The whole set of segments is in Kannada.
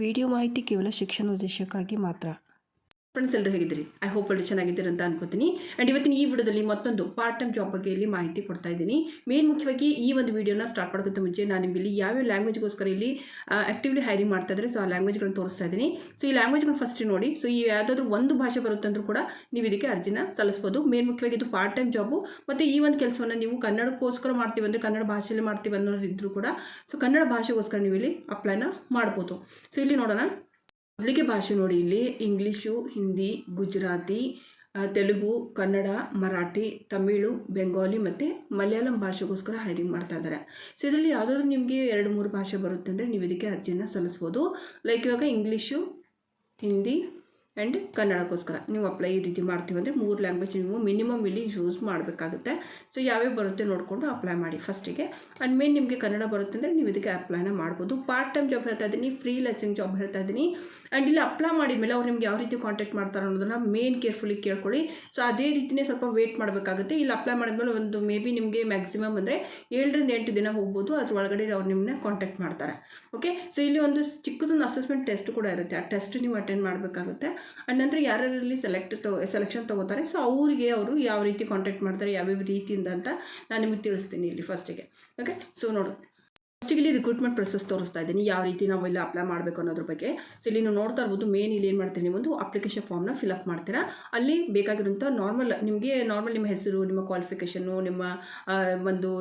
ವಿಡಿಯೋ ಮಾಹಿತಿ ಕೇವಲ ಶಿಕ್ಷಣ ಉದ್ದೇಶಕ್ಕಾಗಿ ಮಾತ್ರ. ಫ್ರೆಂಡ್ಸ್ ಎಲ್ಲರೂ ಹೇಗಿದ್ದೀರಿ? ಐ ಹೋಪ್ ಎಲ್ಲರೂ ಚೆನ್ನಾಗಿದ್ದೀರಿ ಅಂತ ಅನ್ಕೋತೀನಿ. ಆ್ಯಂಡ್ ಇವತ್ತಿನ ಈ ವಿಡಿಯೋದಲ್ಲಿ ಮತ್ತೊಂದು ಪಾರ್ಟ್ ಟೈಮ್ ಜಾಬ್ ಬಗ್ಗೆ ಇಲ್ಲಿ ಮಾಹಿತಿ ಕೊಡ್ತಾ ಇದ್ದೀನಿ. ಮೇನ್ ಮುಖ್ಯವಾಗಿ ಈ ಒಂದು ವಿಡಿಯೋನ ಸ್ಟಾರ್ಟ್ ಮಾಡೋಕ್ಕಿಂತ ಮುಂಚೆ ನಾನು ನಿಮ್ಮಲ್ಲಿ ಯಾವ್ಯಾವ ಲ್ಯಾಂಗ್ವೇಜ್ಗೋಸ್ಕರ ಇಲ್ಲಿ ಆ್ಯಕ್ಟಿವ್ಲಿ ಹೈರಿಂಗ್ ಮಾಡ್ತಾ ಇದ್ದಾರೆ ಸೊ ಆ ಲ್ಯಾಂಗ್ವೇಜ್ಗಳನ್ನ ತೋರಿಸ್ತಾ ಇದ್ದೀನಿ. ಸೊ ಈ ಲ್ಯಾಂಗ್ವೇಜ್ಗಳನ್ನ ಫಸ್ಟ್ ನೋಡಿ. ಸೊ ಈ ಯಾವುದಾದ್ರು ಒಂದು ಭಾಷೆ ಬರುತ್ತೆ ಅಂದರೂ ಕೂಡ ನೀವು ಇದಕ್ಕೆ ಅರ್ಜಿನ ಸಲ್ಲಿಸ್ಬೋದು. ಮೇನ್ ಮುಖ್ಯವಾಗಿ ಇದು ಪಾರ್ಟ್ ಟೈಮ್ ಜಾಬು ಮತ್ತು ಈ ಒಂದು ಕೆಲಸವನ್ನು ನೀವು ಕನ್ನಡಕ್ಕೋಸ್ಕರ ಮಾಡ್ತೀವಿ ಅಂದರೆ ಕನ್ನಡ ಭಾಷೆಯಲ್ಲಿ ಮಾಡ್ತೀವಿ ಅನ್ನೋದಿದ್ರು ಕೂಡ ಸೊ ಕನ್ನಡ ಭಾಷೆಗೋಸ್ಕರ ನೀವು ಇಲ್ಲಿ ಅಪ್ಲೈನ ಮಾಡ್ಬೋದು. ಸೊ ಇಲ್ಲಿ ನೋಡೋಣ. ಮೊದಲಿಗೆ ಭಾಷೆ ನೋಡಿ, ಇಲ್ಲಿ ಇಂಗ್ಲೀಷು ಹಿಂದಿ, ಗುಜರಾತಿ ತೆಲುಗು, ಕನ್ನಡ, ಮರಾಠಿ, ತಮಿಳು, ಬೆಂಗಾಲಿ ಮತ್ತು ಮಲಯಾಳಂ ಭಾಷೆಗೋಸ್ಕರ ಹೈರಿಂಗ್ ಮಾಡ್ತಾ ಇದ್ದಾರೆ. ಸೊ ಇದರಲ್ಲಿ ಯಾವುದಾದ್ರೂ ನಿಮಗೆ ಎರಡು, ಮೂರು ಭಾಷೆ ಬರುತ್ತೆ ಅಂದರೆ ನೀವು ಇದಕ್ಕೆ ಅರ್ಜಿಯನ್ನು ಸಲ್ಲಿಸ್ಬೋದು. ಲೈಕ್ ಇವಾಗ ಇಂಗ್ಲೀಷು ಹಿಂದಿ ಆ್ಯಂಡ್ ಕನ್ನಡಕ್ಕೋಸ್ಕರ ನೀವು ಅಪ್ಲೈ ಈ ರೀತಿ ಮಾಡ್ತೀವಿ ಅಂದರೆ ಮೂರು ಲ್ಯಾಂಗ್ವೇಜ್ ನೀವು ಮಿನಿಮಮ್ ಇಲ್ಲಿ ಯೂಸ್ ಮಾಡಬೇಕಾಗುತ್ತೆ. ಸೊ ಯಾವ್ಯಾವ ಬರುತ್ತೆ ನೋಡಿಕೊಂಡು ಅಪ್ಲೈ ಮಾಡಿ ಫಸ್ಟಿಗೆ ಆ್ಯಂಡ್ ಮೇನ್ ನಿಮಗೆ ಕನ್ನಡ ಬರುತ್ತೆ ಅಂದರೆ ನೀವು ಇದಕ್ಕೆ ಅಪ್ಲೈನ ಮಾಡ್ಬೋದು. ಪಾರ್ಟ್ ಟೈಮ್ ಜಾಬ್ ಹೇಳ್ತಾ ಇದ್ದೀನಿ ಫ್ರೀ ಲೆಸಿಂಗ್ ಜಾಬ್ ಹೇಳ್ತಾ ಇದ್ದೀನಿ. ಆ್ಯಂಡ್ ಇಲ್ಲಿ ಅಪ್ಲೈ ಮಾಡಿದ ಮೇಲೆ ಅವ್ರು ನಿಮ್ಗೆ ಯಾವ ರೀತಿ ಕಾಂಟ್ಯಾಕ್ಟ್ ಮಾಡ್ತಾರೆ ಅನ್ನೋದನ್ನ ಮೇನ್ ಕೇರ್ಫುಲಿ ಕೇಳ್ಕೊಳ್ಳಿ. ಸೊ ಅದೇ ರೀತಿಯೇ ಸ್ವಲ್ಪ ವೇಟ್ ಮಾಡಬೇಕಾಗುತ್ತೆ. ಇಲ್ಲಿ ಅಪ್ಲೈ ಮಾಡಿದ್ಮೇಲೆ ಒಂದು ಮೇ ಬಿ ನಿಮಗೆ ಮ್ಯಾಕ್ಸಿಮಮ್ ಅಂದರೆ ಏಳರಿಂದ ಎಂಟು ದಿನ ಹೋಗ್ಬೋದು. ಅದ್ರ ಒಳಗಡೆ ಅವ್ರು ನಿಮ್ಮನ್ನ ಕಾಂಟ್ಯಾಕ್ಟ್ ಮಾಡ್ತಾರೆ. ಓಕೆ ಸೊ ಇಲ್ಲಿ ಒಂದು ಚಿಕ್ಕದೊಂದು ಅಸೆಸ್ಮೆಂಟ್ ಟೆಸ್ಟ್ ಕೂಡ ಇರುತ್ತೆ. ಆ ಟೆಸ್ಟ್ ನೀವು ಅಟೆಂಡ್ ಮಾಡಬೇಕಾಗುತ್ತೆ. ಆ್ಯಂಡ್ ನಂತರ ಯಾರ್ಯಾರಲ್ಲಿ ಸೆಲೆಕ್ಟ್ ತೊ ಸೆಲೆಕ್ಷನ್ ತೊಗೋತಾರೆ. ಸೊ ಅವರಿಗೆ ಅವರು ಯಾವ ರೀತಿ ಕಾಂಟ್ಯಾಕ್ಟ್ ಮಾಡ್ತಾರೆ, ಯಾವ್ಯಾವ ರೀತಿಯಿಂದ ಅಂತ ನಾನು ನಿಮಗೆ ತಿಳಿಸ್ತೀನಿ ಇಲ್ಲಿ ಫಸ್ಟಿಗೆ ಓಕೆ ಸೊ ನೋಡು. ಫಸ್ಟಿಗೆ ಇಲ್ಲಿ ರಿಕ್ರೂಟ್ಮೆಂಟ್ ಪ್ರೊಸೆಸ್ ತೋರಿಸ್ತಾ ಇದ್ದೀನಿ. ಯಾವ ರೀತಿ ನಾವು ಇಲ್ಲಿ ಅಪ್ಲೈ ಮಾಡಬೇಕು ಅನ್ನೋದ್ರ ಬಗ್ಗೆ. ಸೊ ಇಲ್ಲಿ ನೀವು ನೋಡ್ತಾ ಇರ್ಬೋದು ಮೇನ್ ಇಲ್ಲಿ ಏನು ಮಾಡ್ತೀನಿ ಒಂದು ಅಪ್ಲಿಕೇಶನ್ ಫಾರ್ಮ್ನ ಫಿಲಪ್ ಮಾಡ್ತೀರಾ. ಅಲ್ಲಿ ಬೇಕಾಗಿರುವಂಥ ನಾರ್ಮಲ್ ನಿಮಗೆ ನಾರ್ಮಲ್ ನಿಮ್ಮ ಹೆಸರು, ನಿಮ್ಮ ಕ್ವಾಲಿಫಿಕೇಷನು ನಿಮ್ಮ ಒಂದು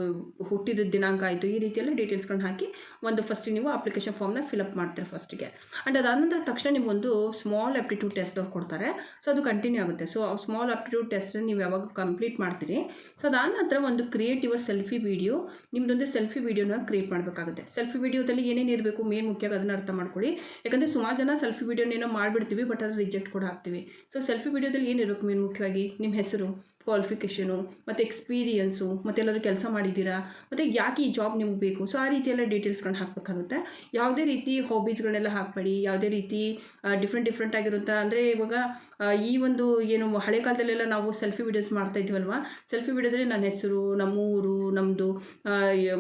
ಹುಟ್ಟಿದ ದಿನಾಂಕ ಆಯಿತು, ಈ ರೀತಿಯೆಲ್ಲ ಡೀಟೇಲ್ಸ್ಗಳನ್ನ ಹಾಕಿ ಒಂದು ಫಸ್ಟಿಗೆ ನೀವು ಅಪ್ಲಿಕೇಶನ್ ಫಾರ್ಮ್ನ ಫಿಲಪ್ ಮಾಡ್ತೀರಾ ಫಸ್ಟಿಗೆ ಆ್ಯಂಡ್ ಅದಾದ ನಂತರ ತಕ್ಷಣ ನಿಮಗೊಂದು ಸ್ಮಾಲ್ ಆಪ್ಟಿಟ್ಯೂಡ್ ಟೆಸ್ಟ್ ಅವ್ರು ಕೊಡ್ತಾರೆ. ಸೊ ಅದು ಕಂಟಿನ್ಯೂ ಆಗುತ್ತೆ. ಸೊ ಸ್ಮಾಲ್ ಆಪ್ಟಿಟ್ಯೂಡ್ ಟೆಸ್ಟ್ ನೀವು ಯಾವಾಗ ಕಂಪ್ಲೀಟ್ ಮಾಡ್ತೀರಿ. ಸೊ ಅದಾದ ನಂತರ ಒಂದು ಕ್ರಿಯೇಟಿವ್ ಸೆಲ್ಫಿ ವೀಡಿಯೋ ನಿಮ್ಮದೊಂದು ಸೆಲ್ಫಿ ವೀಡಿಯೋನ ಕ್ರಿಯೇಟ್ ಮಾಡಬೇಕಾಗುತ್ತೆ. ಸೆಲ್ಫಿ ವಿಡಿಯೋದಲ್ಲಿ ಏನೇನು ಇರಬೇಕು ಮೇನ್ ಮುಖ್ಯವಾಗಿ ಅದನ್ನು ಅರ್ಥ ಮಾಡ್ಕೊಳ್ಳಿ. ಯಾಕಂದರೆ ಸುಮಾರು ಜನ ಸೆಲ್ಫಿ ವೀಡಿಯೋನೇನೋ ಮಾಡಿಬಿಡ್ತೀವಿ ಬಟ್ ಅದು ರಿಜೆಕ್ಟ್ ಕೂಡ ಆಗ್ತೀವಿ. ಸೊ ಸೆಲ್ಫಿ ವಿಡಿಯೋದಲ್ಲಿ ಏನಿರಬೇಕು ಮೇನ್ ಮುಖ್ಯವಾಗಿ? ನಿಮ್ಮ ಹೆಸರು. ಕ್ವಾಲಿಫಿಕೇಷನು ಮತ್ತು ಎಕ್ಸ್ಪೀರಿಯನ್ಸು ಮತ್ತು ಎಲ್ಲಾದರೂ ಕೆಲಸ ಮಾಡಿದ್ದೀರಾ? ಮತ್ತು ಯಾಕೆ ಈ ಜಾಬ್ ನಿಮ್ಗೆ ಬೇಕು? ಸೊ ಆ ರೀತಿ ಎಲ್ಲ ಡೀಟೇಲ್ಸ್ಗಳನ್ನ ಹಾಕಬೇಕಾಗುತ್ತೆ. ಯಾವುದೇ ರೀತಿ ಹಾಬೀಸ್ಗಳನ್ನೆಲ್ಲ ಹಾಕಬೇಡಿ. ಯಾವುದೇ ರೀತಿ ಡಿಫ್ರೆಂಟ್ ಡಿಫ್ರೆಂಟ್ ಆಗಿರುತ್ತೆ? ಅಂದರೆ ಇವಾಗ ಈ ಒಂದು ಏನು ಹಳೆ ಕಾಲದಲ್ಲೆಲ್ಲ ನಾವು ಸೆಲ್ಫಿ ವಿಡಿಯೋಸ್ ಮಾಡ್ತಾ ಇದ್ವಲ್ವ? ಸೆಲ್ಫಿ ವಿಡಿಯೋದಲ್ಲಿ ನನ್ನ ಹೆಸರು ನಮ್ಮ ಊರು ನಮ್ಮದು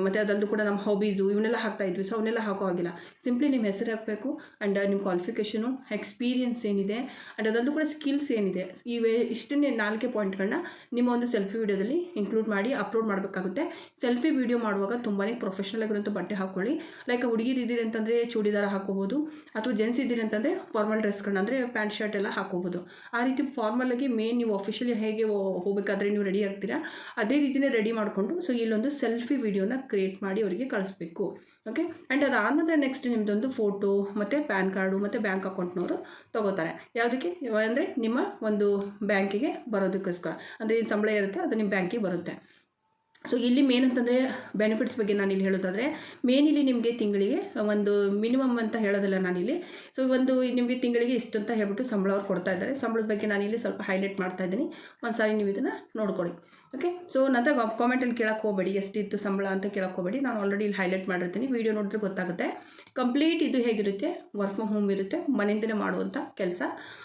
ಮತ್ತು ಅದಲ್ಲೂ ಕೂಡ ನಮ್ಮ ಹಾಬೀಸು ಇವನ್ನೆಲ್ಲ ಹಾಕ್ತಾ ಇದ್ವಿ. ಸೊ ಅವನ್ನೆಲ್ಲ ಹಾಕೋ ಆಗಿಲ್ಲ ಸಿಂಪ್ಲಿ ನಿಮ್ಮ ಹೆಸರು ಹಾಕಬೇಕು ಆ್ಯಂಡ್ ನಿಮ್ಮ ಕ್ವಾಲಿಫಿಕೇಷನು ಎಕ್ಸ್ಪೀರಿಯನ್ಸ್ ಏನಿದೆ ಆ್ಯಂಡ್ ಅದಲ್ಲೂ ಕೂಡ ಸ್ಕಿಲ್ಸ್ ಏನಿದೆ. ಇವೆ ಇಷ್ಟನ್ನೇ ನಾಲ್ಕೇ ಪಾಯಿಂಟ್ಗಳನ್ನ ನಿಮ್ಮ ಒಂದು ಸೆಲ್ಫಿ ವಿಡಿಯೋದಲ್ಲಿ ಇನ್ಕ್ಲೂಡ್ ಮಾಡಿ ಅಪ್ಲೋಡ್ ಮಾಡಬೇಕಾಗುತ್ತೆ. ಸೆಲ್ಫಿ ವೀಡಿಯೋ ಮಾಡುವಾಗ ತುಂಬಾ ಪ್ರೊಫೆಷನಲ್ ಆಗಿರುವಂಥ ಬಟ್ಟೆ ಹಾಕ್ಕೊಳ್ಳಿ. ಲೈಕ್ ಹುಡುಗಿರು ಇದ್ದೀರಿ ಅಂತಂದರೆ ಚೂಡಿದಾರ ಹಾಕೋಬೋದು ಅಥವಾ ಜೆನ್ಸ್ ಇದ್ದೀರಿ ಅಂತಂದರೆ ಫಾರ್ಮಲ್ ಡ್ರೆಸ್ಗಳನ್ನ ಅಂದರೆ ಪ್ಯಾಂಟ್ ಶರ್ಟ್ ಎಲ್ಲ ಹಾಕೋಬೋದು ಆ ರೀತಿ ಫಾರ್ಮಲ್ ಆಗಿ ಮೇನ್ ನೀವು ಅಫಿಷಿಯಲಿ ಹೇಗೆ ಹೋಗಬೇಕಾದ್ರೆ ನೀವು ರೆಡಿ ಆಗ್ತೀರಾ, ಅದೇ ರೀತಿಯೇ ರೆಡಿ ಮಾಡಿಕೊಂಡು ಸೊ ಇಲ್ಲೊಂದು ಸೆಲ್ಫಿ ವೀಡಿಯೋನ ಕ್ರಿಯೇಟ್ ಮಾಡಿ ಅವರಿಗೆ ಕಳಿಸ್ಬೇಕು. ಓಕೆ ಆ್ಯಂಡ್ ಅದಾದಮೇಲೆ ನೆಕ್ಸ್ಟ್ ನಿಮ್ಮದೊಂದು ಫೋಟೋ ಮತ್ತು ಪ್ಯಾನ್ ಕಾರ್ಡು ಮತ್ತು ಬ್ಯಾಂಕ್ ಅಕೌಂಟ್ನವರು ತೊಗೋತಾರೆ. ಯಾವುದಕ್ಕೆ? ಅಂದರೆ ನಿಮ್ಮ ಒಂದು ಬ್ಯಾಂಕಿಗೆ ಬರೋದಕ್ಕೋಸ್ಕರ. ಅಂದರೆ ಸಂಬಳ ಇರುತ್ತೆ, ಅದು ನಿಮ್ಮ ಬ್ಯಾಂಕಿಗೆ ಬರುತ್ತೆ. ಸೊ ಇಲ್ಲಿ ಮೇನ್ ಅಂತಂದರೆ ಬೆನಿಫಿಟ್ಸ್ ಬಗ್ಗೆ ನಾನು ಇಲ್ಲಿ ಹೇಳೋದಾದರೆ ಮೇನ್ ಇಲ್ಲಿ ನಿಮಗೆ ತಿಂಗಳಿಗೆ ಒಂದು ಮಿನಿಮಮ್ ಅಂತ ಹೇಳೋದಿಲ್ಲ ನಾನಿಲ್ಲಿ. ಸೊ ಒಂದು ನಿಮಗೆ ತಿಂಗಳಿಗೆ ಇಷ್ಟು ಅಂತ ಹೇಳ್ಬಿಟ್ಟು ಸಂಬಳ ಅವ್ರು ಕೊಡ್ತಾ ಇದ್ದಾರೆ. ಸಂಬಳದ ಬಗ್ಗೆ ನಾನಿಲ್ಲಿ ಸ್ವಲ್ಪ ಹೈಲೈಟ್ ಮಾಡ್ತಾ ಇದ್ದೀನಿ. ಒಂದು ಸಾರಿ ನೀವು ಇದನ್ನು ನೋಡ್ಕೊಳ್ಳಿ. ಓಕೆ ಸೊ ನಂತರ ಕಾಮೆಂಟಲ್ಲಿ ಕೇಳಕ್ಕೆ ಹೋಗಬೇಡಿ. ಎಷ್ಟಿತ್ತು ಸಂಬಳ ಅಂತ ಕೇಳಕ್ಕೆ ಹೋಗಬೇಡಿ. ನಾನು ಆಲ್ರೆಡಿ ಇಲ್ಲಿ ಹೈಲೈಟ್ ಮಾಡಿರ್ತೀನಿ. ವೀಡಿಯೋ ನೋಡಿದ್ರೆ ಗೊತ್ತಾಗುತ್ತೆ. ಕಂಪ್ಲೀಟ್ ಇದು ಹೇಗಿರುತ್ತೆ? ವರ್ಕ್ ಫ್ರಮ್ ಹೋಮ್ ಇರುತ್ತೆ. ಮನೆಯಿಂದಲೇ ಮಾಡುವಂಥ ಕೆಲಸ.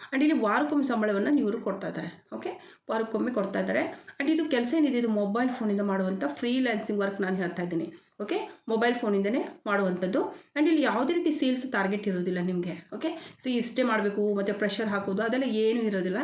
ಆ್ಯಂಡ್ ಇಲ್ಲಿ ವಾರಕ್ಕೊಮ್ಮೆ ಸಂಬಳವನ್ನು ಇವರು ಕೊಡ್ತಾ ಇದ್ದಾರೆ ಓಕೆ ವಾರಕ್ಕೊಮ್ಮೆ ಕೊಡ್ತಾ ಇದ್ದಾರೆ ಆ್ಯಂಡ್ ಇದು ಕೆಲಸ ಏನಿದೆ? ಇದು ಮೊಬೈಲ್ ಫೋನಿಂದ ಮಾಡುವಂಥ ಫ್ರೀಲ್ಯಾನ್ಸಿಂಗ್ ವರ್ಕ್ ನಾನು ಹೇಳ್ತಾ ಇದ್ದೀನಿ. ಓಕೆ ಮೊಬೈಲ್ ಫೋನಿಂದನೇ ಮಾಡುವಂಥದ್ದು. ಆ್ಯಂಡ್ ಇಲ್ಲಿ ಯಾವುದೇ ರೀತಿ ಸೇಲ್ಸ್ ಟಾರ್ಗೆಟ್ ಇರೋದಿಲ್ಲ ನಿಮಗೆ. ಓಕೆ ಸೊ ಇಷ್ಟೇ ಮಾಡಬೇಕು, ಮತ್ತು ಪ್ರೆಷರ್ ಹಾಕೋದು, ಅದೆಲ್ಲ ಏನೂ ಇರೋದಿಲ್ಲ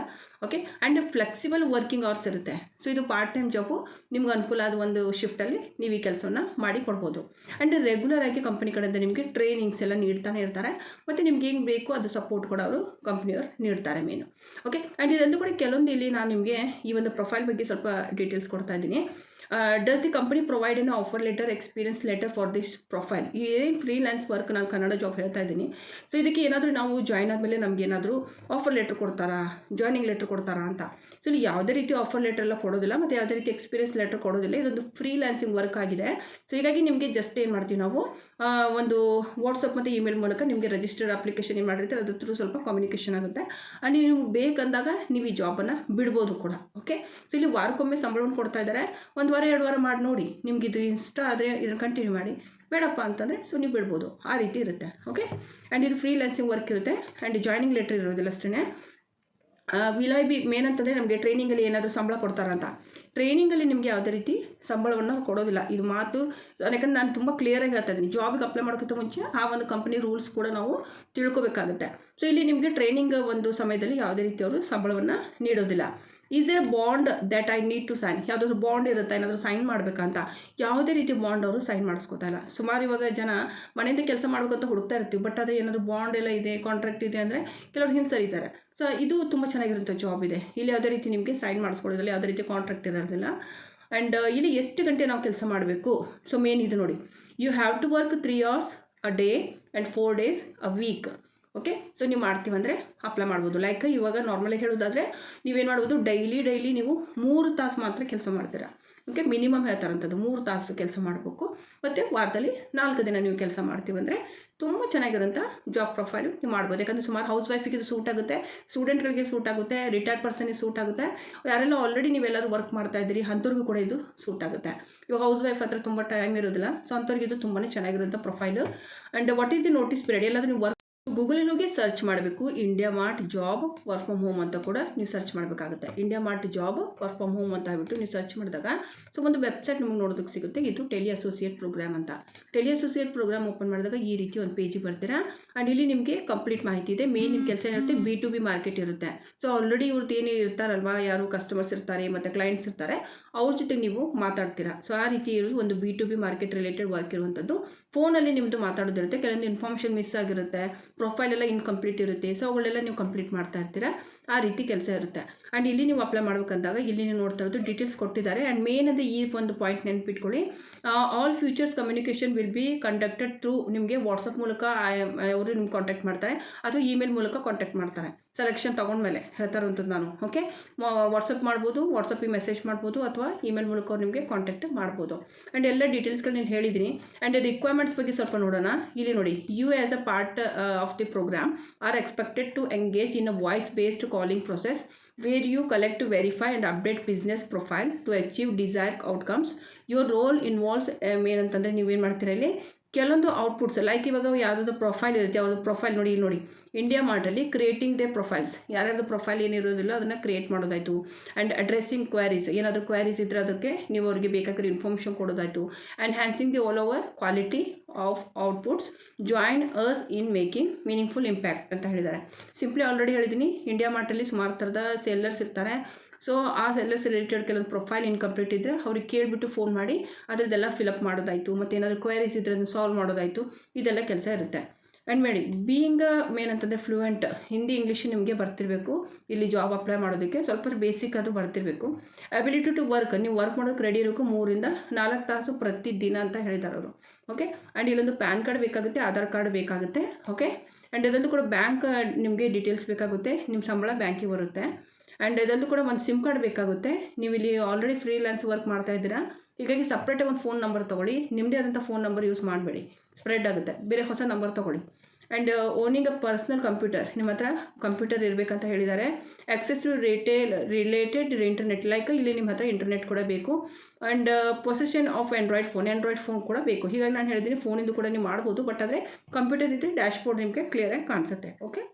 okay and flexible working hours ಇರುತ್ತೆ. ಸೊ ಇದು ಪಾರ್ಟ್ ಟೈಮ್ ಜಾಬು ನಿಮ್ಗೆ ಅನುಕೂಲ ಆದ ಒಂದು ಶಿಫ್ಟಲ್ಲಿ ನೀವು ಈ ಕೆಲಸವನ್ನು ಮಾಡಿ ಕೊಡ್ಬೋದು. ಆ್ಯಂಡ್ ರೆಗ್ಯುಲರ್ ಆಗಿ ಕಂಪ್ನಿ ಕಡೆಯಿಂದ ನಿಮಗೆ ಟ್ರೈನಿಂಗ್ಸ್ ಎಲ್ಲ ನೀಡ್ತಾನೆ ಇರ್ತಾರೆ. ಮತ್ತು ನಿಮ್ಗೆ ಹೆಂಗೆ ಬೇಕು ಅದು ಸಪೋರ್ಟ್ ಕೂಡ ಅವರು ಕಂಪ್ನಿಯವರು ನೀಡ್ತಾರೆ ಮೇನು ಓಕೆ ಆ್ಯಂಡ್ ಇದೆಲ್ಲೂ ಕೂಡ ಕೆಲವೊಂದು ಇಲ್ಲಿ ನಾನು ನಿಮಗೆ ಈ ಒಂದು ಪ್ರೊಫೈಲ್ ಬಗ್ಗೆ ಸ್ವಲ್ಪ ಡೀಟೇಲ್ಸ್ ಕೊಡ್ತಾ ಇದ್ದೀನಿ. Does the company provide an offer letter experience letter for this profile ಏನು ಫ್ರೀಲ್ಯಾನ್ಸ್ ವರ್ಕ್ ನಾನು ಕನ್ನಡ ಜಾಬ್ ಹೇಳ್ತಾ ಇದ್ದೀನಿ. ಸೊ ಇದಕ್ಕೆ ಏನಾದರೂ ನಾವು ಜಾಯ್ನ್ ಆದಮೇಲೆ ನಮ್ಗೆ ಏನಾದರೂ ಆಫರ್ ಲೆಟರ್ ಕೊಡ್ತಾರಾ? ಜಾಯ್ನಿಂಗ್ ಲೆಟರ್ ಕೊಡ್ತಾರಾ ಅಂತ. ಸೊ ಇಲ್ಲಿ ಯಾವುದೇ ರೀತಿ ಆಫರ್ ಲೆಟರ್ ಎಲ್ಲ ಕೊಡೋದಿಲ್ಲ, ಮತ್ತು ಯಾವುದೇ ರೀತಿ ಎಕ್ಸ್ಪೀರಿಯನ್ಸ್ ಲೆಟರ್ ಕೊಡೋದಿಲ್ಲ, ಇದೊಂದು ಫ್ರೀಲ್ಯಾನ್ಸಿಂಗ್ ವರ್ಕ್ ಆಗಿದೆ. ಸೊ ಹೀಗಾಗಿ ನಿಮಗೆ ಜಸ್ಟ್ ಏನು ಮಾಡ್ತೀವಿ ನಾವು ಒಂದು ವಾಟ್ಸಪ್ ಮತ್ತು ಇಮೇಲ್ ಮೂಲಕ ನಿಮಗೆ ರಿಜಿಸ್ಟರ್ಡ್ ಅಪ್ಲಿಕೇಶನ್ ಏನು ಮಾಡಿರುತ್ತೆ, ಅದ್ರ ಥ್ರೂ ಸ್ವಲ್ಪ ಕಮ್ಯುನಿಕೇಷನ್ ಆಗುತ್ತೆ. ಆ್ಯಂಡ್ ನೀವು ಬೇಕಂದಾಗ ನೀವು ಈ ಜಾಬನ್ನು ಬಿಡ್ಬೋದು ಕೂಡ ಓಕೆ ಸೊ ಇಲ್ಲಿ ವಾರಕ್ಕೊಮ್ಮೆ ಸಂಬಳವನ್ನು ಕೊಡ್ತಾ ಇದ್ದಾರೆ. ಒಂದು ವಾರ ಎರಡು ವಾರ ಮಾಡಿ ನೋಡಿ. ನಿಮ್ಗೆ ಇದು ಇಷ್ಟ ಆದರೆ ಇದನ್ನು ಕಂಟಿನ್ಯೂ ಮಾಡಿ. ಬೇಡಪ್ಪ ಅಂತಂದರೆ ಸೊ ನೀವು ಬಿಡ್ಬೋದು. ಆ ರೀತಿ ಇರುತ್ತೆ. ಓಕೆ ಆ್ಯಂಡ್ ಇದು ಫ್ರೀಲ್ಯಾನ್ಸಿಂಗ್ ವರ್ಕ್ ಇರುತ್ತೆ. ಆ್ಯಂಡ್ ಜಾಯ್ನಿಂಗ್ ಲೆಟ್ರ್ ಇರೋದಿಲ್ಲ ಅಷ್ಟೇ ವಿಲ್ ಐ ಬಿ ಮೇನ್ ಅಂತಂದರೆ ನಮಗೆ ಟ್ರೈನಿಂಗಲ್ಲಿ ಏನಾದರೂ ಸಂಬಳ ಕೊಡ್ತಾರಂತ. ಟ್ರೈನಿಂಗಲ್ಲಿ ನಿಮಗೆ ಯಾವುದೇ ರೀತಿ ಸಂಬಳವನ್ನು ಕೊಡೋದಿಲ್ಲ. ಇದು ಮಾತು, ಯಾಕಂದ್ರೆ ನಾನು ತುಂಬ ಕ್ಲಿಯರಾಗಿ ಹೇಳ್ತಾ ಇದ್ದೀನಿ. ಜಾಬಿಗೆ ಅಪ್ಲೈ ಮಾಡೋಕ್ಕಿಂತ ಮುಂಚೆ ಆ ಒಂದು ಕಂಪ್ನಿ ರೂಲ್ಸ್ ಕೂಡ ನಾವು ತಿಳ್ಕೊಬೇಕಾಗುತ್ತೆ. ಸೊ ಇಲ್ಲಿ ನಿಮಗೆ ಟ್ರೈನಿಂಗ್ ಒಂದು ಸಮಯದಲ್ಲಿ ಯಾವುದೇ ರೀತಿಯವರು ಸಂಬಳವನ್ನು ನೀಡೋದಿಲ್ಲ. Is a bond that I need to sign ಯಾವುದಾದ್ರು ಬಾಂಡ್ ಇರುತ್ತೆ? ಏನಾದರೂ ಸೈನ್ ಮಾಡಬೇಕಂತ? ಯಾವುದೇ ರೀತಿ ಬಾಂಡ್ ಅವರು ಸೈನ್ ಮಾಡಿಸ್ಕೊತಾ ಇಲ್ಲ. ಸುಮಾರು ಇವಾಗ ಜನ ಮನೆಯಿಂದ ಕೆಲಸ ಮಾಡಬೇಕಂತ ಹುಡುಕ್ತಾ ಇರ್ತೀವಿ. ಬಟ್ ಅದೇ ಏನಾದರೂ ಬಾಂಡ್ ಎಲ್ಲ ಇದೆ ಕಾಂಟ್ರಾಕ್ಟ್ ಇದೆ ಅಂದರೆ ಕೆಲವರು ಹಿಂಸರಿತಾರೆ. ಸೊ ಇದು ತುಂಬ ಚೆನ್ನಾಗಿರುವಂಥ ಜಾಬ್ ಇದೆ. ಇಲ್ಲಿ ಯಾವುದೇ ರೀತಿ ನಿಮಗೆ ಸೈನ್ ಮಾಡಿಸ್ಕೊಳ್ಳೋದಿಲ್ಲ ಯಾವುದೇ ರೀತಿ ಕಾಂಟ್ರಾಕ್ಟ್ ಇರೋದಿಲ್ಲ. ಆ್ಯಂಡ್ ಇಲ್ಲಿ ಎಷ್ಟು ಗಂಟೆ ನಾವು ಕೆಲಸ ಮಾಡಬೇಕು? ಸೊ ಮೇನ್ ಇದು ನೋಡಿ. You have to work three hours a day and four days a week okay so ನೀವು ಮಾಡ್ತೀವಂದರೆ ಅಪ್ಲೈ ಮಾಡ್ಬೋದು. ಲೈಕ್ ಇವಾಗ ನಾರ್ಮಲಾಗಿ ಹೇಳೋದಾದರೆ ನೀವೇನು ಮಾಡ್ಬೋದು? ಡೈಲಿ ಡೈಲಿ ನೀವು ಮೂರು ತಾಸು ಮಾತ್ರ ಕೆಲಸ ಮಾಡ್ತೀರಾ. ಓಕೆ ಮಿನಿಮಮ್ ಹೇಳ್ತಾರಂಥದ್ದು ಮೂರು ತಾಸು ಕೆಲಸ ಮಾಡಬೇಕು. ಮತ್ತು ವಾರದಲ್ಲಿ ನಾಲ್ಕು ದಿನ ನೀವು ಕೆಲಸ ಮಾಡ್ತೀವಂದರೆ ತುಂಬ ಚೆನ್ನಾಗಿರೋಂಥ ಜಾಬ್ ಪ್ರೊಫೈಲ್ ನೀವು ಮಾಡ್ಬೋದು. ಯಾಕಂದರೆ ಸುಮಾರು ಹೌಸ್ ವೈಫಿಗೆ ಇದು ಸೂಟ್ ಆಗುತ್ತೆ. ಸ್ಟೂಡೆಂಟ್ಗಳಿಗೆ ಸೂಟ್ ಆಗುತ್ತೆ. ರಿಟೈರ್ಡ್ ಪರ್ಸನಿಗೆ ಸೂಟ್ ಆಗುತ್ತೆ. ಯಾರೆಲ್ಲ ಆಲ್ರೆಡಿ ನೀವೆಲ್ಲರೂ ವರ್ಕ್ ಮಾಡ್ತಾ ಇದ್ದೀರಿ, ಅಂಥವ್ರಿಗೂ ಕೂಡ ಇದು ಸೂಟ್ ಆಗುತ್ತೆ. ಇವಾಗ ಹೌಸ್ ವೈಫ್ ಹತ್ರ ತುಂಬ ಟೈಮ್ ಇರೋದಿಲ್ಲ. ಸೊ ಅಂಥವ್ರಿಗೆ ಇದು ತುಂಬಾ ಚೆನ್ನಾಗಿರೋಂಥ profile and what is the notice period ಎಲ್ಲಾದರೂ ನೀವು ವರ್ಕ್ ಗೂಗಲಲ್ಲಿ ಹೋಗಿ ಸರ್ಚ್ ಮಾಡಬೇಕು. IndiaMART job work from home ಅಂತ ಕೂಡ ನೀವು ಸರ್ಚ್ ಮಾಡಬೇಕಾಗುತ್ತೆ. IndiaMART job work from home ಅಂತ ಹೇಳ್ಬಿಟ್ಟು ನೀವು ಸರ್ಚ್ ಮಾಡಿದಾಗ, ಸೊ ಒಂದು ವೆಬ್ಸೈಟ್ ನಿಮಗೆ ನೋಡೋದಕ್ಕೆ ಸಿಗುತ್ತೆ. ಇದು ಟೆಲಿ ಅಸೋಸಿಯೇಟ್ ಪ್ರೋಗ್ರಾಮ್ ಅಂತ. ಟೆಲಿ ಅಸೋಸಿಯೇಟ್ ಪ್ರೋಗ್ರಾಮ್ ಓಪನ್ ಮಾಡಿದಾಗ ಈ ರೀತಿ ಒಂದು ಪೇಜಿಗೆ ಬರ್ತೀರಾ? ಆ್ಯಂಡ್ ಇಲ್ಲಿ ನಿಮಗೆ ಕಂಪ್ಲೀಟ್ ಮಾಹಿತಿ ಇದೆ. ಮೇನ್ ನಿಮ್ಮ ಕೆಲಸ ಏನಿರುತ್ತೆ ಬಿ ಟು ಬಿ ಮಾರ್ಕೆಟ್ ಇರುತ್ತೆ. ಸೊ ಆಲ್ರೆಡಿ ಇವ್ರದ್ದು ಏನೇ ಇರ್ತಾರಲ್ವಾ, ಯಾರು ಕಸ್ಟಮರ್ಸ್ ಇರ್ತಾರೆ, ಮತ್ತು ಕ್ಲೈಂಟ್ಸ್ ಇರ್ತಾರೆ, ಅವ್ರ ಜೊತೆ ನೀವು ಮಾತಾಡ್ತೀರಾ. ಸೊ ಆ ರೀತಿ ಇರೋದು ಒಂದು B to B market related work ಇರುವಂಥದ್ದು. ಫೋನಲ್ಲಿ ನಿಮ್ಮದು ಮಾತಾಡೋದಿರುತ್ತೆ. ಕೆಲವೊಂದು ಇನ್ಫಾರ್ಮೇಷನ್ ಮಿಸ್ ಆಗಿರುತ್ತೆ. ಪ್ರೊಫೈಲ್ ಎಲ್ಲ ಇನ್ಕಂಪ್ಲೀಟ್ ಇರುತ್ತೆ. ಸೊ ಅವುಗಳೆಲ್ಲ ನೀವು ಕಂಪ್ಲೀಟ್ ಮಾಡ್ತಾ ಇರ್ತೀರಾ. ಆ ರೀತಿ ಕೆಲಸ ಇರುತ್ತೆ. ಆ್ಯಂಡ್ ಇಲ್ಲಿ ನೀವು ಅಪ್ಲೈ ಮಾಡ್ಬೇಕಂದಾಗ ಇಲ್ಲಿ ನೀವು ನೋಡ್ತಾ ಇರೋದು ಡೀಟೇಲ್ಸ್ ಕೊಟ್ಟಿದ್ದಾರೆ. ಆ್ಯಂಡ್ ಮೇನ್ ಅಂದರೆ ಈ ಒಂದು ಪಾಯಿಂಟ್ ನೆನ್ಪಿಟ್ಕೊಳ್ಳಿ. All futures communication will be conducted through ನಿಮಗೆ ವಾಟ್ಸಪ್ ಮೂಲಕ ಅವರು ನಿಮ್ಗೆ ಕಾಂಟ್ಯಾಕ್ಟ್ ಮಾಡ್ತಾರೆ. ಅಥವಾ ಇಮೇಲ್ ಮೂಲಕ ಕಾಂಟ್ಯಾಕ್ಟ್ ಮಾಡ್ತಾರೆ. ಸೆಲೆಕ್ಷನ್ ತೊಗೊಂಡ್ಮೇಲೆ ಹೇಳ್ತಾ ಇರೋಂಥದ್ದು ನಾನು. ಓಕೆ ವಾಟ್ಸಪ್ ಮಾಡ್ಬೋದು ವಾಟ್ಸಪ್ಪಿಗೆ ಮೆಸೇಜ್ ಮಾಡ್ಬೋದು, ಅಥವಾ ಇಮೇಲ್ ಮೂಲಕ ಅವ್ರು ನಿಮಗೆ ಕಾಂಟ್ಯಾಕ್ಟ್ ಮಾಡ್ಬೋದು. ಆ್ಯಂಡ್ ಎಲ್ಲ ಡೀಟೇಲ್ಸ್ಗಳು ನಾನು ಹೇಳಿದ್ದೀನಿ ಆ್ಯಂಡ್ ರಿಕ್ವೈರ್ಮೆಂಟ್ಸ್ ಬಗ್ಗೆ ಸ್ವಲ್ಪ ನೋಡೋಣ. ಇಲ್ಲಿ ನೋಡಿ you as a part of the program are expected to engage in a voice based calling process where you collect to verify and update business profile to achieve desired outcomes your role involves um, ಏನಂತಂದರೆ ನೀವೇನು ಮಾಡ್ತೀರಾ ಇಲ್ಲಿ ಕೆಲವೊಂದು ಔಟ್ಪುಟ್ಸ್ ಲೈಕ್ ಇವಾಗ ಯಾವುದಾದ್ರು ಪ್ರೊಫೈಲ್ ಇರುತ್ತೆ, ಅವ್ರದ್ದು ಪ್ರೊಫೈಲ್ ನೋಡಿ, ಇಲ್ಲಿ ನೋಡಿ. ಇಂಡಿಯಾ ಮಾರ್ಟಲ್ಲಿ ಕ್ರಿಯೇಟಿಂಗ್ ದೇ ಪ್ರೊಫೈಲ್ಸ್ ಯಾರ್ಯಾರ್ದು ಪ್ರೊಫೈಲ್ ಏನಿರೋದಿಲ್ಲ ಅದನ್ನು ಕ್ರಿಯೇಟ್ ಮಾಡೋದಾಯಿತು. ಆ್ಯಂಡ್ ಅಡ್ರೆಸ್ಸಿಂಗ್ ಕ್ವಾರೀಸ್ ಏನಾದರೂ ಕ್ವಾರೀಸ್ ಇದ್ದರೆ ಅದಕ್ಕೆ ನೀವು ಅವ್ರಿಗೆ ಬೇಕಾಗಿರೋ information ಕೊಡೋದಾಯಿತು. And enhancing the all over quality of outputs join ours in making meaningful impact ಅಂತ ಹೇಳಿದ್ದಾರೆ. ಸಿಂಪ್ಲಿ ಆಲ್ರೆಡಿ ಹೇಳಿದ್ದೀನಿ ಇಂಡಿಯಾ ಮಾರ್ಟಲ್ಲಿ ಸುಮಾರು ಥರದ ಸೆಲ್ಲರ್ಸ್ ಇರ್ತಾರೆ. ಸೊ ಆ ಸೆಲ್ಲರ್ಸ್ ರಿಲೇಟೆಡ್ ಕೆಲವೊಂದು ಪ್ರೊಫೈಲ್ ಇನ್ಕಂಪ್ಲೀಟ್ ಇದ್ದರೆ ಅವ್ರಿಗೆ ಕೇಳಿಬಿಟ್ಟು ಫೋನ್ ಮಾಡಿ, ಅದರದ್ದೆಲ್ಲ ಫಿಲಪ್ ಮಾಡೋದಾಯಿತು, ಮತ್ತು ಏನಾದರೂ ಕ್ವೈರೀಸ್ ಇದ್ದರೆ ಅದನ್ನು ಸಾಲ್ವ್ ಮಾಡೋದಾಯಿತು, ಇದೆಲ್ಲ ಕೆಲಸ ಇರುತ್ತೆ. ಆ್ಯಂಡ್ ಮೇಡಿ ಬೀಯಿಂಗ್ ಮೇನ್ ಅಂತಂದರೆ ಫ್ಲೂಯೆಂಟ್ ಹಿಂದಿ ಇಂಗ್ಲೀಷ್ ನಿಮಗೆ ಬರ್ತಿರಬೇಕು, ಇಲ್ಲಿ ಜಾಬ್ ಅಪ್ಲೈ ಮಾಡೋದಕ್ಕೆ ಸ್ವಲ್ಪ ಬೇಸಿಕ್ ಆದರೂ ಬರ್ತಿರಬೇಕು. ಅಬಿಲಿಟಿ ಟು ವರ್ಕ್ ನೀವು ವರ್ಕ್ ಮಾಡೋಕ್ಕೆ ರೆಡಿ ಇರಬೇಕು ಮೂರಿಂದ ನಾಲ್ಕು ತಾಸು ಪ್ರತಿ ದಿನ ಅಂತ ಹೇಳಿದ್ದಾರೆ ಅವರು ಓಕೆ ಆ್ಯಂಡ್ ಇಲ್ಲೊಂದು ಪ್ಯಾನ್ ಕಾರ್ಡ್ ಬೇಕಾಗುತ್ತೆ ಆಧಾರ್ ಕಾರ್ಡ್ ಬೇಕಾಗುತ್ತೆ ಓಕೆ ಆ್ಯಂಡ್ ಇದೊಂದು ಕೂಡ ಬ್ಯಾಂಕ್ ನಿಮಗೆ ಡೀಟೇಲ್ಸ್ ಬೇಕಾಗುತ್ತೆ ನಿಮ್ಮ ಸಂಬಳ ಬ್ಯಾಂಕಿಗೆ ಬರುತ್ತೆ. ಆ್ಯಂಡ್ ಇದೊಂದು ಕೂಡ ಒಂದು ಸಿಮ್ ಕಾರ್ಡ್ ಬೇಕಾಗುತ್ತೆ. ನೀವು ಇಲ್ಲಿ ಆಲ್ರೆಡಿ ಫ್ರೀಲ್ಯಾನ್ಸ್ ವರ್ಕ್ ಮಾಡ್ತಾ ಇದ್ದೀರಾ, ಹೀಗಾಗಿ ಸಪ್ರೇಟಾಗಿ ಒಂದು ಫೋನ್ ನಂಬರ್ ತೊಗೊಳ್ಳಿ. ನಿಮ್ಮದೇ ಆದಂಥ ಫೋನ್ ನಂಬರ್ ಯೂಸ್ ಮಾಡಬೇಡಿ. ಸ್ಪ್ರೆಡ್ ಆಗುತ್ತೆ. ಬೇರೆ ಹೊಸ ನಂಬರ್ ತೊಗೊಳ್ಳಿ. And owning a personal computer ನಿಮ್ಮ ಹತ್ರ ಕಂಪ್ಯೂಟರ್ ಇರಬೇಕಂತ ಹೇಳಿದ್ದಾರೆ. Access to retail related internet like ಇಲ್ಲಿ ನಿಮ್ಮ ಹತ್ರ ಇಂಟರ್ನೆಟ್ ಕೂಡ ಬೇಕು. And possession of Android phone Android phone ಕೂಡ ಬೇಕು. ಹೀಗಾಗಿ ನಾನು ಹೇಳಿದ್ದೀನಿ ಫೋನಿಂದು ಕೂಡ ನೀವು ಮಾಡ್ಬೋದು. ಬಟ್ ಆದರೆ ಕಂಪ್ಯೂಟರ್ ಇದ್ದರೆ ಡ್ಯಾಶ್ಬೋರ್ಡ್ ನಿಮಗೆ ಕ್ಲಿಯರಾಗಿ ಕಾಣಿಸುತ್ತೆ. ಓಕೆ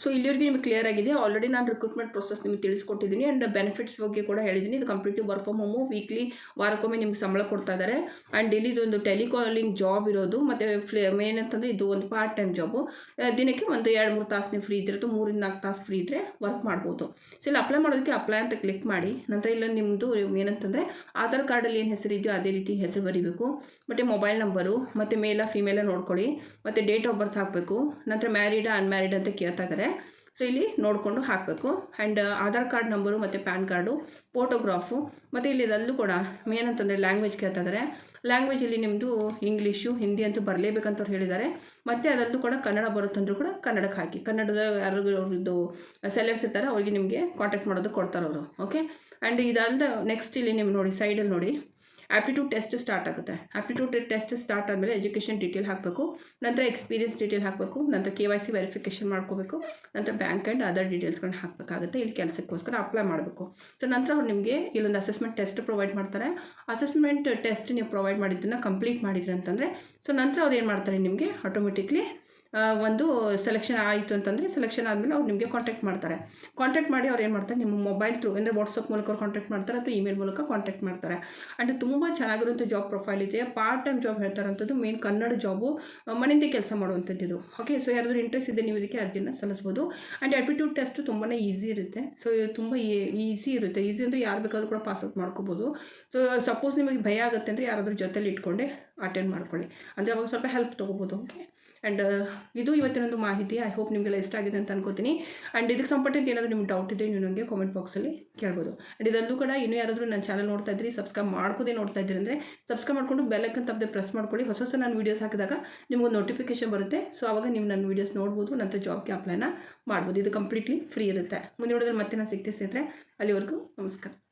ಸೊ ಇಲ್ಲಿವರೆಗೂ ನಿಮಗೆ ಕ್ಲಿಯರ್ ಆಗಿದೆ. ಆಲ್ರೆಡಿ ನಾನು ರಿಕ್ರೂಟ್ಮೆಂಟ್ ಪ್ರೊಸೆಸ್ ನಿಮಗೆ ತಿಳಿಸ್ಕೊಟ್ಟಿದ್ದೀನಿ ಆ್ಯಂಡ್ ಬೆನಿಫಿಟ್ಸ್ ಬಗ್ಗೆ ಕೂಡ ಹೇಳಿದ್ದೀನಿ. ಇದು completely work from home weekly ವಾರಕ್ಕೊಮ್ಮೆ ನಿಮ್ಗೆ ಸಂಬಳ ಕೊಡ್ತಾ ಇದ್ದಾರೆ ಆ್ಯಂಡ್ ಇಲ್ಲಿ ಇದೊಂದು ಟೆಲಿಕಾಲಿಂಗ್ ಜಾಬ್ ಇರೋದು. ಮತ್ತು ಫ್ಲೇ ಮೇನ್ ಅಂತಂದರೆ ಇದು ಒಂದು ಪಾರ್ಟ್ ಟೈಮ್ ಜಾಬು ದಿನಕ್ಕೆ ಒಂದು ಎರಡು, ಮೂರು ತಾಸು ನೀವು ಫ್ರೀ ಇದ್ದಿರೋದು ಮೂರಿಂದ ನಾಲ್ಕು ತಾಸು ಫ್ರೀ ಇದ್ದರೆ ವರ್ಕ್ ಮಾಡ್ಬೋದು. ಸೊ ಇಲ್ಲಿ ಅಪ್ಲೈ ಮಾಡೋದಕ್ಕೆ ಅಪ್ಲೈ ಅಂತ ಕ್ಲಿಕ್ ಮಾಡಿ. ನಂತರ ಇಲ್ಲ ನಿಮ್ಮದು ಏನಂತಂದರೆ ಆಧಾರ್ ಕಾರ್ಡಲ್ಲಿ ಏನು ಹೆಸರು ಇದೆಯೋ ಅದೇ ರೀತಿ ಹೆಸರು ಬರೀಬೇಕು. ಮತ್ತು ಮೊಬೈಲ್ ನಂಬರು ಮತ್ತು ಮೇಲ ಫಿಮೇಲ ನೋಡ್ಕೊಳ್ಳಿ. ಮತ್ತು ಡೇಟ್ ಆಫ್ ಬರ್ತ್ ಹಾಕಬೇಕು. ನಂತರ ಮ್ಯಾರಿಡ ಅನ್ಮ್ಯಾರಿಡ್ ಅಂತ ಕೇಳ್ತಾ ಇದ್ದಾರೆ ಸೊ ಇಲ್ಲಿ ನೋಡಿಕೊಂಡು ಹಾಕಬೇಕು. ಆ್ಯಂಡ್ ಆಧಾರ್ ಕಾರ್ಡ್ ನಂಬರು ಮತ್ತು ಪ್ಯಾನ್ ಕಾರ್ಡು ಫೋಟೋಗ್ರಾಫು ಮತ್ತು ಇಲ್ಲಿ ಇದಲ್ಲೂ ಕೂಡ ಮೇನ್ ಅಂತಂದರೆ ಲ್ಯಾಂಗ್ವೇಜ್ ಕೇಳ್ತಾ ಇದ್ದಾರೆ ಲ್ಯಾಂಗ್ವೇಜ್ ಇಲ್ಲಿ ನಿಮ್ಮದು ಇಂಗ್ಲೀಷು ಹಿಂದಿ ಅಂತೂ ಬರಲೇಬೇಕಂತವ್ರು ಹೇಳಿದ್ದಾರೆ. ಮತ್ತು ಅದರಲ್ಲೂ ಕೂಡ ಕನ್ನಡ ಬರುತ್ತಂದ್ರೂ ಕೂಡ ಕನ್ನಡಕ್ಕೆ ಹಾಕಿ. ಕನ್ನಡದ ಯಾರಿದ್ದು ಅವ್ರದ್ದು ಸೆಲ್ಲರ್ಸ್ ಇರ್ತಾರೆ, ಅವ್ರಿಗೆ ನಿಮಗೆ ಕಾಂಟ್ಯಾಕ್ಟ್ ಮಾಡೋದು ಕೊಡ್ತಾರೆ ಅವರು ಓಕೆ ಆ್ಯಂಡ್ ಇದಲ್ಲದೆ ನೆಕ್ಸ್ಟ್ ಇಲ್ಲಿ ನೀವು ನೋಡಿ ಸೈಡಲ್ಲಿ ನೋಡಿ. ಆ್ಯಪ್ಟಿಟ್ಯೂಡ್ ಟೆಸ್ಟ್ ಸ್ಟಾರ್ಟ್ ಆಗುತ್ತೆ. ಆ್ಯಪ್ಟಿಟ್ಯೂಡ್ ಟೆಸ್ಟ್ ಸ್ಟಾರ್ಟ್ ಆದಮೇಲೆ ಎಜುಕೇಷನ್ ಡೀಟೇಲ್ ಹಾಕಬೇಕು, ನಂತರ ಎಕ್ಸ್ಪೀರಿಯನ್ಸ್ ಡೀಟೇಲ್ ಹಾಕಬೇಕು, ನಂತರ ಕೆ ವೈ ಸಿ ವೆರಿಫಿಕೇಷನ್ ಮಾಡ್ಕೋಬೇಕು, ನಂತರ ಬ್ಯಾಂಕ್ ಆ್ಯಂಡ್ ಅದರ್ ಡೀಟೇಲ್ಸ್ಗಳನ್ನ ಹಾಕಬೇಕಾಗುತ್ತೆ. ಇಲ್ಲಿ ಕೆಲಸಕ್ಕೋಸ್ಕರ ಅಪ್ಲೈ ಮಾಡಬೇಕು. ಸೊ ನಂತರ ಅವ್ರು ನಿಮಗೆ ಇಲ್ಲೊಂದು ಅಸೆಸ್ಮೆಂಟ್ ಟೆಸ್ಟ್ ಪ್ರೊವೈಡ್ ಮಾಡ್ತಾರೆ. ಅಸೆಸ್ಮೆಂಟ್ ಟೆಸ್ಟ್ ನೀವು ಪ್ರೊವೈಡ್ ಮಾಡಿದ್ದನ್ನು ಕಂಪ್ಲೀಟ್ ಮಾಡಿದ್ರಿ ಅಂತಂದರೆ ಸೊ ನಂತರ ಅವ್ರು ಏನು ಮಾಡ್ತಾರೆ ನಿಮಗೆ ಆಟೋಮೆಟಿಕ್ಲಿ ಒಂದು ಸೆಲೆಕ್ಷನ್ ಆಯಿತು ಅಂತಂದರೆ ಸೆಲೆಕ್ಷನ್ ಆದಮೇಲೆ ಅವ್ರು ನಿಮಗೆ ಕಾಂಟ್ಯಾಕ್ಟ್ ಮಾಡ್ತಾರೆ. ಕಾಂಟ್ಯಾಕ್ಟ್ ಮಾಡಿ ಅವ್ರು ಏನು ಮಾಡ್ತಾರೆ, ನಿಮ್ಮ ಮೊಬೈಲ್ ಥ್ರೂ ಅಂದರೆ ವಾಟ್ಸಪ್ ಮೂಲಕ ಅವ್ರು ಕಾಂಟ್ಯಾಕ್ಟ್ ಮಾಡ್ತಾರೆ ಅಥವಾ ಇಮೇಲ್ ಮೂಲಕ ಕಾಂಟ್ಯಾಕ್ಟ್ ಮಾಡ್ತಾರೆ. ಆ್ಯಂಡ್ ತುಂಬ ಚೆನ್ನಾಗಿರುವಂಥ ಜಾಬ್ ಪ್ರೊಫೈಲ್ ಇದೆ. ಪಾರ್ಟ್ ಟೈಮ್ ಜಾಬ್ ಹೇಳ್ತಾರಂಥದ್ದು ಮೇನ್ ಕನ್ನಡ ಜಾಬು ಮನೆಯಿಂದ ಕೆಲಸ ಮಾಡುವಂಥದ್ದು ಓಕೆ ಸೊ ಯಾರಾದರೂ ಇಂಟ್ರೆಸ್ಟ್ ಇದೆ ನೀವು ಇದಕ್ಕೆ ಅರ್ಜಿನ ಸಲ್ಲಿಸ್ಬೋದು. ಆ್ಯಂಡ್ ಆ್ಯಪ್ಟಿಟ್ಯೂಡ್ ಟೆಸ್ಟ್ ತುಂಬಾ ಈಸಿ ಇರುತ್ತೆ. ಸೊ ತುಂಬ ಈಸಿ ಇರುತ್ತೆ. ಈಸಿ ಅಂದರೆ ಯಾರು ಬೇಕಾದರೂ ಕೂಡ ಪಾಸ್ ಔಟ್ ಮಾಡ್ಕೋಬೋದು. ಸೊ ಸಪೋಸ್ ನಿಮಗೆ ಭಯ ಆಗುತ್ತೆ ಅಂದರೆ ಯಾರಾದರೂ ಜೊತೆಲಿ ಇಟ್ಕೊಂಡೆ ಅಟೆಂಡ್ ಮಾಡ್ಕೊಳ್ಳಿ. ಅಂದರೆ ಅವಾಗ ಸ್ವಲ್ಪ ಹೆಲ್ಪ್ ತೊಗೋಬೋದು. ಓಕೆ ಆ್ಯಂಡ್ ಇದು ಇವತ್ತಿನೊಂದು ಮಾಹಿತಿ. ಐ ಹೋಪ್ ನಿಮಗೆಲ್ಲ ಇಷ್ಟ ಆಗಿದೆ ಅಂತ ಅನ್ಕೋತೀನಿ. ಆ್ಯಂಡ್ ಇದಕ್ಕೆ ಸಂಬಂಧಿಸಿದ ಏನಾದರೂ ನಿಮ್ಗೆ ಡೌಟ್ ಇದ್ದರೆ ನೀವು ನನಗೆ ಕಾಮೆಂಟ್ ಬಾಕ್ಸಲ್ಲಿ ಕೇಳ್ಬೋದು. ಆ್ಯಂಡ್ ಇದಲ್ಲೂ ಕೂಡ ಇನ್ನೂ ಯಾರಾದರೂ ನನ್ನ ಚಾನಲ್ ನೋಡ್ತಾ ಇದ್ರಿ ಸಬ್ಸ್ಕ್ರೈಬ್ ಮಾಡ್ಕೋದೇ ನೋಡ್ತಾ ಇದ್ದೀರಿ ಅಂದರೆ ಸಬ್ಸ್ಕ್ರೈಬ್ ಮಾಡಿಕೊಂಡು ಅಂತ ತಪ್ಪದೆ ಪ್ರೆಸ್ ಮಾಡ್ಕೊಳ್ಳಿ. ಹೊಸ ಹೊಸ ನಾನು ವೀಡಿಯೋಸ್ ಹಾಕಿದಾಗ ನಿಮಗೊಂದು ನೋಟಿಫಿಕೇಶನ್ ಬರುತ್ತೆ. ಸೊ ಆವಾಗ ನೀವು ನನ್ನ ವೀಡಿಯೋಸ್ ನೋಡ್ಬೋದು, ನಂತರ ಜಾಬ್ಗೆ ಅಪ್ಲೈನ ಮಾಡ್ಬೋದು. ಇದು ಕಂಪ್ಲೀಟ್ಲಿ ಫ್ರೀ ಇರುತ್ತೆ. ಮುಂದೆ ನೋಡಿದ್ರೆ ಮತ್ತೆ ನಾನು ಸಿಗ್ತೀನಿ ಸ್ನೇಹಿತರೆ. ಅಲ್ಲಿವರೆಗೂ ನಮಸ್ಕಾರ.